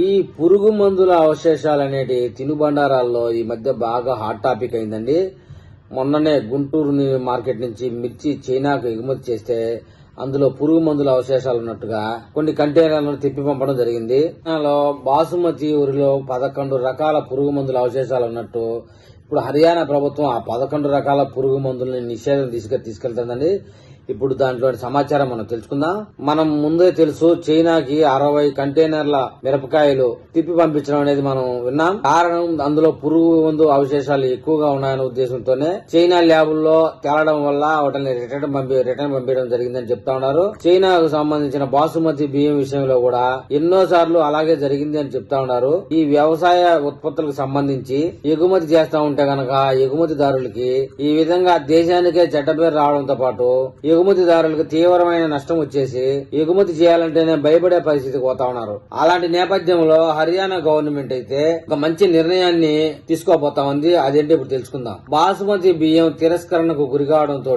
ఈ పురుగు మందుల అవశేషాలు అనేటి తినుబండారాల్లో ఈ మధ్య బాగా హాట్ టాపిక్ అయిందండి. మొన్ననే గుంటూరు మార్కెట్ నుంచి మిర్చి చైనాకు ఎగుమతి చేస్తే అందులో పురుగు మందుల అవశేషాలు ఉన్నట్టుగా కొన్ని కంటైనర్లను తిప్పి పంపడం జరిగింది. దానిలో బాసుమతి ఊరిలో పదకొండు రకాల పురుగు మందుల అవశేషాలు ఉన్నట్టు ఇప్పుడు హర్యానా ప్రభుత్వం ఆ పదకొండు రకాల పురుగు మందులని నిషేధం తీసుకు తీసుకెళ్తుందండి. ఇప్పుడు దాంట్లో సమాచారం మనం తెలుసుకుందాం. మనం ముందే తెలుసు చైనాకి అరవై కంటైనర్ల మిరపకాయలు తిప్పి పంపించడం అనేది మనం విన్నాం. కారణం అందులో పురుగు మందు అవశేషాలు ఎక్కువగా ఉన్నాయనే ఉద్దేశంతోనే చైనా ల్యాబుల్లో తేలడం వల్ల వాటిని రిటర్న్ పంపి రిటర్న్ పంపించడం జరిగిందని చెప్తా ఉన్నారు. చైనాకు సంబంధించిన బాసుమతి బియ్యం విషయంలో కూడా ఎన్నో సార్లు అలాగే జరిగింది అని చెప్తా ఉన్నారు. ఈ వ్యవసాయ ఉత్పత్తులకు సంబంధించి ఎగుమతి చేస్తా ఉంటే గనక ఎగుమతిదారులకి ఈ విధంగా దేశానికే చెడ్డ పేరు రావడంతో పాటు ఎగుమతిదారులకు తీవ్రమైన నష్టం వచ్చేసి ఎగుమతి చేయాలంటేనే భయపడే పరిస్థితికి పోతా ఉన్నారు. అలాంటి నేపథ్యంలో హర్యానా గవర్నమెంట్ అయితే ఒక మంచి నిర్ణయాన్ని తీసుకోబోతా ఉంది. అదేంటి ఇప్పుడు తెలుసుకుందాం. బాసుమతి బియ్యం తిరస్కరణకు గురి కావడంతో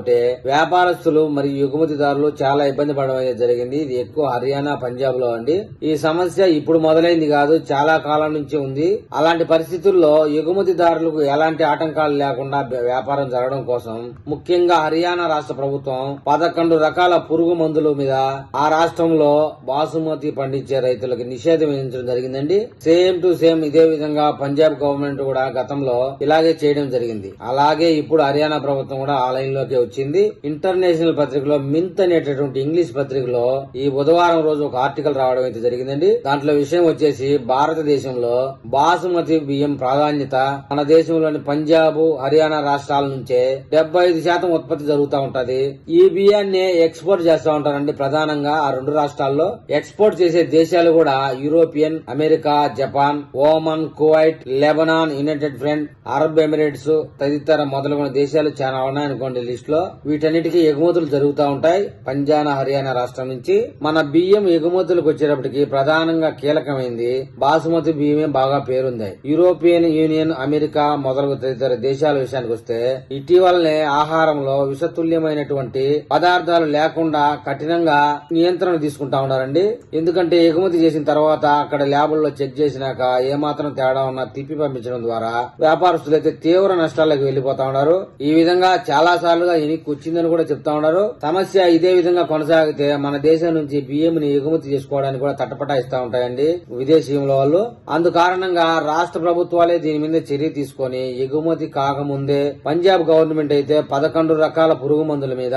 వ్యాపారస్తులు మరియు ఎగుమతిదారులు చాలా ఇబ్బంది పడడం జరిగింది. ఇది ఎక్కువ హర్యానా పంజాబ్లో అండి. ఈ సమస్య ఇప్పుడు మొదలైంది కాదు చాలా కాలం నుంచి ఉంది. అలాంటి పరిస్థితుల్లో ఎగుమతిదారులకు ఎలాంటి ఆటంకాలు లేకుండా వ్యాపారం జరగడం కోసం ముఖ్యంగా హర్యానా రాష్ట్ర ప్రభుత్వం పదకొండు రకాల పురుగు మందుల మీద ఆ రాష్ట్రంలో బాసుమతి పండించే రైతులకు నిషేధం విధించడం జరిగిందండి. సేమ్ టు సేమ్ ఇదే విధంగా పంజాబ్ గవర్నమెంట్ కూడా గతంలో ఇలాగే చేయడం జరిగింది. అలాగే ఇప్పుడు హర్యానా ప్రభుత్వం కూడా ఆ లైన్లోకి వచ్చింది. ఇంటర్నేషనల్ పత్రికలో మింత్ అనేటటువంటి ఇంగ్లీష్ పత్రికలో ఈ బుధవారం రోజు ఒక ఆర్టికల్ రావడం అయితే జరిగిందండి. దాంట్లో విషయం వచ్చేసి భారతదేశంలో బాసుమతి బియ్యం ప్రాధాన్యత మన దేశంలోని పంజాబ్ హర్యానా రాష్ట్రాల నుంచే డెబ్బై ఐదు శాతం ఉత్పత్తి జరుగుతూ ఉంటది. ఈ బియ్యాన్ని ఎక్స్పోర్ట్ చేస్తూ ఉంటారండి ప్రధానంగా ఆ రెండు రాష్ట్రాల్లో. ఎక్స్పోర్ట్ చేసే దేశాలు కూడా European America Japan Oman Kuwait Lebanon United friend Arab Emirates తదితర మొదలగున దేశాలు చాలా ఉన్నాయనుకోండి లిస్ట్లో. వీటన్నిటికీ ఎగుమతులు జరుగుతూ ఉంటాయి పంజాబ్ హర్యానా రాష్ట్రం నుంచి. మన బియ్యం ఎగుమతులకు వచ్చేటప్పటికి ప్రధానంగా కీలకమైంది. బాసుమతి బియ్యమే బాగా పేరుంది యూరోపియన్ యూనియన్ అమెరికా నాలుగు తదితర దేశాల విషయానికి వస్తే ఇటీవలనే ఆహారంలో విషతుల్యమైనటువంటి పదార్థాలు లేకుండా కఠినంగా నియంత్రణ తీసుకుంటా ఉన్నారండి. ఎందుకంటే ఎగుమతి చేసిన తర్వాత అక్కడ ల్యాబుల్లో చెక్ చేసినాక ఏమాత్రం తేడా ఉన్నా తిప్పి పంపించడం ద్వారా వ్యాపారస్తులు అయితే తీవ్ర నష్టాలకు వెళ్ళిపోతా ఉన్నారు. ఈ విధంగా చాలా సార్లుగా ఎనికి వచ్చిందని కూడా చెప్తా ఉన్నారు. సమస్య ఇదే విధంగా కొనసాగితే మన దేశం నుంచి బియ్యం ని ఎగుమతి చేసుకోవడానికి కూడా తటపటాయిస్తా ఉంటాయండి విదేశీయుల వాళ్ళు. అందుకారణంగా రాష్ట్ర ప్రభుత్వాలే దీని మీద చర్య తీసుకొని ఎగుమతి కాకముందే పంజాబ్ గవర్నమెంట్ అయితే పదకొండు రకాల పురుగు మందుల మీద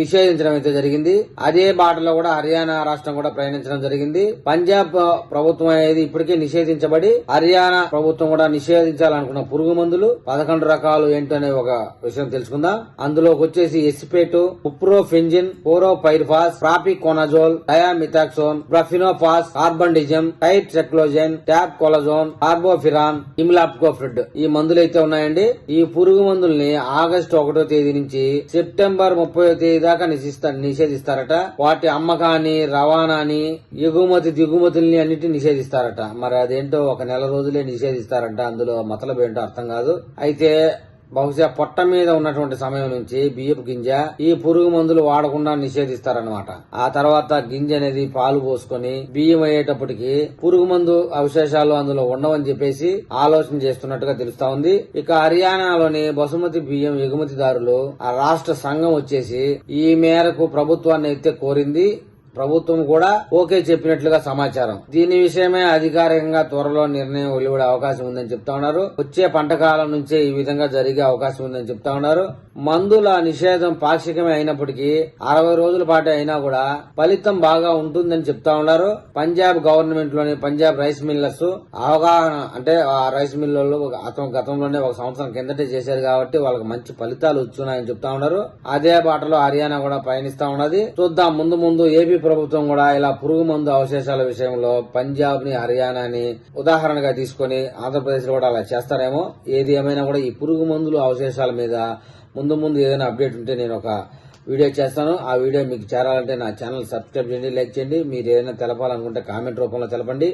నిషేధించడం అయితే జరిగింది. అదే బాటలో కూడా హర్యానా రాష్ట్రం కూడా ప్రయాణించడం జరిగింది. పంజాబ్ ప్రభుత్వం అనేది ఇప్పటికే నిషేధించబడి హర్యానా ప్రభుత్వం కూడా నిషేధించాలనుకున్న పురుగు మందులు పదకొండు రకాలు ఏంటనే ఒక విషయం తెలుసుకుందాం. అందులోకి వచ్చేసి ఎస్పేటు ఉప్రోఫెంజిన్ పోరోపైర్ఫాస్ ప్రాపికోనజోల్ డయామిథాక్సోన్ బ్రఫినోఫాస్ కార్బండిజం టైట్ సెక్లోజెన్ ట్యాప్ కొలజోన్ కార్బోఫిరాన్ ఇమ్లాప్కోఫ్రిడ్ ఈ మందులు అయితే ఉన్నాయండి. ఈ పురుగు మందుల్ని ఆగస్టు ఒకటో తేదీ నుంచి సెప్టెంబర్ ముప్పై తేదీ దాకా నిషిస్తా నిషేధిస్తారట. వాటి అమ్మకాన్ని రవాణాని ఎగుమతి దిగుమతుల్ని అన్నిటిని నిషేధిస్తారట. మరి అదేంటో ఒక నెల రోజులే నిషేధిస్తారంట. అందులో మతలబేంటో ఏంటో అర్థం కాదు. అయితే బహుశా పొట్ట మీద ఉన్నటువంటి సమయం నుంచి బియ్యపు గింజ ఈ పురుగు మందులు వాడకుండా నిషేధిస్తారనమాట ఆ తర్వాత గింజ అనేది పాలు పోసుకొని బియ్యం అయ్యేటప్పటికి పురుగు మందు అవశేషాలు అందులో ఉండవని చెప్పేసి ఆలోచన చేస్తున్నట్టుగా తెలుస్తా ఉంది. ఇక హర్యానాలోని బసుమతి బియ్యం ఎగుమతిదారులు ఆ రాష్ట్ర సంఘం వచ్చేసి ఈ మేరకు ప్రభుత్వాన్ని అయితే కోరింది. ప్రభుత్వం కూడా ఓకే చెప్పినట్లుగా సమాచారం. దీని విషయమే అధికారికంగా త్వరలో నిర్ణయం వెలువడే అవకాశం ఉందని చెప్తా ఉన్నారు. వచ్చే పంట కాలం నుంచే ఈ విధంగా జరిగే అవకాశం ఉందని చెప్తా ఉన్నారు. మందుల నిషేధం పాక్షికమే అయినప్పటికీ అరవై రోజుల పాటు అయినా కూడా ఫలితం బాగా ఉంటుందని చెప్తా ఉన్నారు. పంజాబ్ గవర్నమెంట్లోని పంజాబ్ రైస్ మిల్లర్స్ అవగాహన అంటే ఆ రైస్ మిల్లర్లు అతను గతంలోనే ఒక సంవత్సరం కిందటే చేశారు కాబట్టి వాళ్ళకి మంచి ఫలితాలు వచ్చున్నాయని చెప్తా ఉన్నారు. అదే బాటలో హర్యానా కూడా పయనిస్తా ఉన్నది. చూద్దాం. ముందు ముందు ఏపీ ప్రభుత్వం కూడా ఇలా పురుగు మందు అవశేషాల విషయంలో పంజాబ్ని హర్యానాని ఉదాహరణగా తీసుకొని ఆంధ్రప్రదేశ్లో కూడా అలా చేస్తారేమో. ఏది ఏమైనా కూడా ఈ పురుగు మందులు అవశేషాల మీద ముందు ముందు ఏదైనా అప్డేట్ ఉంటే నేను ఒక వీడియో చేస్తాను. ఆ వీడియో మీకు చేరాలంటే నా ఛానల్ సబ్స్క్రైబ్ చేయండి లైక్ చేయండి. మీరు ఏదైనా తెలపాలనుకుంటే కామెంట్ రూపంలో తెలపండి.